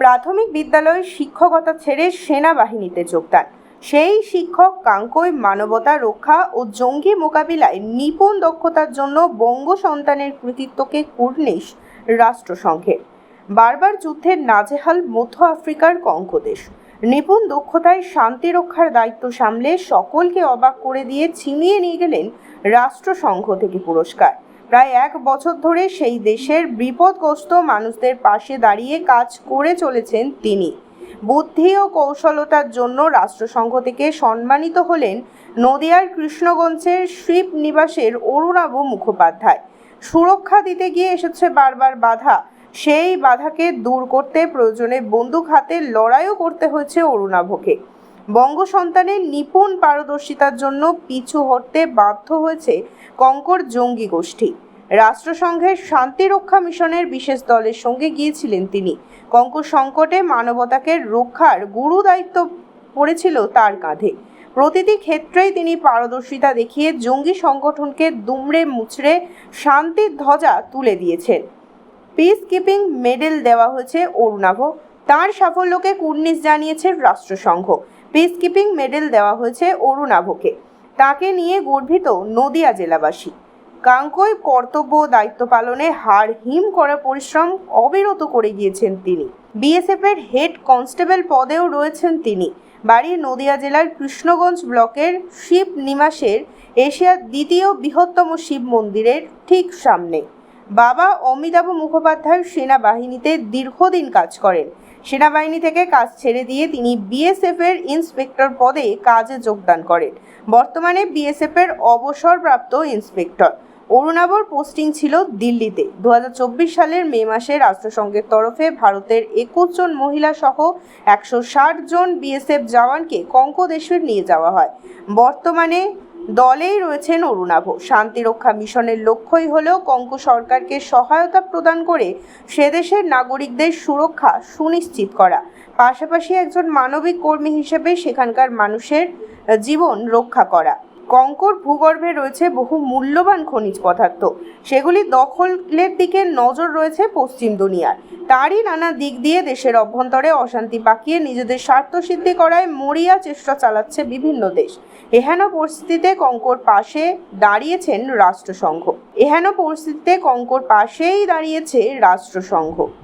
প্রাথমিক বিদ্যালয়ে শিক্ষকতা ছেড়ে সেনাবাহিনীতে যোগদান। সেই শিক্ষক কাঙ্কই মানবতা রক্ষা ও জঙ্গি মোকাবিলায় নিপুণ দক্ষতার জন্য বঙ্গ সন্তানের কৃতিত্বকে কুর্নিশ রাষ্ট্রসংঘের বারবার যুদ্ধের নাজেহাল মধ্য আফ্রিকার কঙ্কদেশ। নিপুণ দক্ষতায় শান্তি রক্ষার দায়িত্ব সামলে সকলকে অবাক করে দিয়ে ছিনিয়ে নিয়ে গেলেন রাষ্ট্রসংঘ থেকে পুরস্কার। প্রায় এক বছর ধরে সেই দেশের বিপদগ্রস্ত মানুষদের পাশে দাঁড়িয়ে কাজ করে চলেছেন তিনি। বুদ্ধি ও কৌশলতার জন্য রাষ্ট্রসংঘ থেকে সম্মানিত হলেন নদিয়ার কৃষ্ণগঞ্জের শিব নিবাসের অরুণাভ মুখোপাধ্যায়। সুরক্ষা দিতে গিয়ে এসেছে বারবার বাধা। সেই বাধাকে দূর করতে প্রয়োজনে বন্দুক হাতে লড়াইও করতে হয়েছে অরুণাভকে। বঙ্গ সন্তানের নিপুণ পারদর্শিতার জন্য পিছু হটতে বাধ্য হয়েছে কঙ্কর জঙ্গি গোষ্ঠী। রাষ্ট্রসংঘের শান্তিরক্ষা মিশনের বিশেষ দলের সঙ্গে গিয়েছিলেন তিনি। কঙ্কর সংকটে মানবতাকে রক্ষার গুরু দায়িত্ব পড়েছিল তার কাঁধে। প্রতিটি ক্ষেত্রেই তিনি পারদর্শিতা দেখিয়ে জঙ্গি সংগঠনকে দুমড়ে মুচড়ে শান্তির ধ্বজা তুলে দিয়েছেন। পিস কিপিং মেডেল দেওয়া হয়েছে অরুণাভ। তার সাফল্যকে কুর্নিশ জানিয়েছে রাষ্ট্রসংঘ। পিস কিপিং মেডেল দেওয়া হয়েছে অরুণাভকে। তাকে নিয়ে গর্বিত নদিয়া জেলাবাসী। কাঙ্কই কর্তব্য দায়িত্ব পালনে হাড় হিম করে পরিশ্রম অবিরত করে গিয়েছেন তিনি। বিএসএফ এর হেড কনস্টেবল পদেও রয়েছেন তিনি। বাড়ি নদিয়া জেলার কৃষ্ণগঞ্জ ব্লকের শিব নিমাসের এশিয়ার দ্বিতীয় বৃহত্তম শিব মন্দিরের ঠিক সামনে। বাবা অমিতাভ মুখোপাধ্যায় সেনাবাহিনীতে দীর্ঘদিন কাজ করেন। সেনাবাহিনী থেকে কাজ ছেড়ে দিয়ে তিনি বিএসএফ এর ইন্সপেক্টর পদে কাজে যোগদান করেন। বর্তমানে বিএসএফ এর অবসরপ্রাপ্ত ইন্সপেক্টর। অরুণাবর পোস্টিং ছিল দিল্লিতে। দু হাজার চব্বিশ সালের মে মাসে রাষ্ট্রসংঘের তরফে ভারতের একুশ জন মহিলা সহ একশো ষাট জন বিএসএফ জওয়ানকে কঙ্কদেশে নিয়ে যাওয়া হয়। বর্তমানে দলেই রয়েছেন অরুণাভ শান্তিরক্ষা মিশনের লক্ষ্যই হলেও কঙ্কু সরকারকে সহায়তা প্রদান করে সে দেশের নাগরিকদের সুরক্ষা সুনিশ্চিত করা। পাশাপাশি একজন মানবিক কর্মী হিসেবে সেখানকার মানুষের জীবন রক্ষা করা। কঙ্কর ভূগর্ভে রয়েছে বহু মূল্যবান খনিজ পদার্থ। সেগুলি দখলের দিকে নজর রয়েছে পশ্চিম দুনিয়ার। তারই নানা দিক দিয়ে দেশের অভ্যন্তরে অশান্তি পাকিয়ে নিজেদের স্বার্থ সিদ্ধি করায় মরিয়া চেষ্টা চালাচ্ছে বিভিন্ন দেশ। এহেন পরিস্থিতিতে কঙ্কর পাশে দাঁড়িয়েছেন রাষ্ট্রসংঘ। এহেন পরিস্থিতিতে কঙ্কর পাশেই দাঁড়িয়েছে রাষ্ট্রসংঘ।